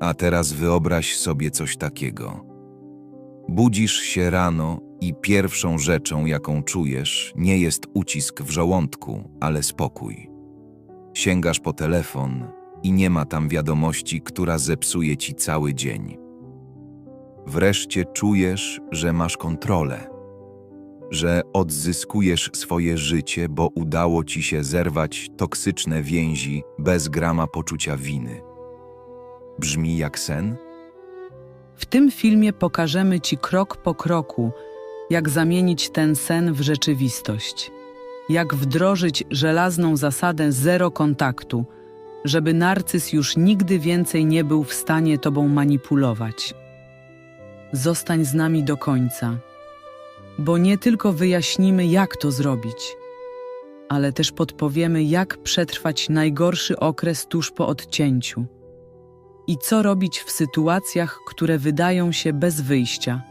A teraz wyobraź sobie coś takiego. Budzisz się rano i pierwszą rzeczą, jaką czujesz, nie jest ucisk w żołądku, ale spokój. Sięgasz po telefon i nie ma tam wiadomości, która zepsuje ci cały dzień. Wreszcie czujesz, że masz kontrolę, że odzyskujesz swoje życie, bo udało ci się zerwać toksyczne więzi bez grama poczucia winy. Brzmi jak sen? W tym filmie pokażemy Ci krok po kroku, jak zamienić ten sen w rzeczywistość. Jak wdrożyć żelazną zasadę zero kontaktu, żeby narcyz już nigdy więcej nie był w stanie Tobą manipulować. Zostań z nami do końca, bo nie tylko wyjaśnimy, jak to zrobić, ale też podpowiemy, jak przetrwać najgorszy okres tuż po odcięciu i co robić w sytuacjach, które wydają się bez wyjścia.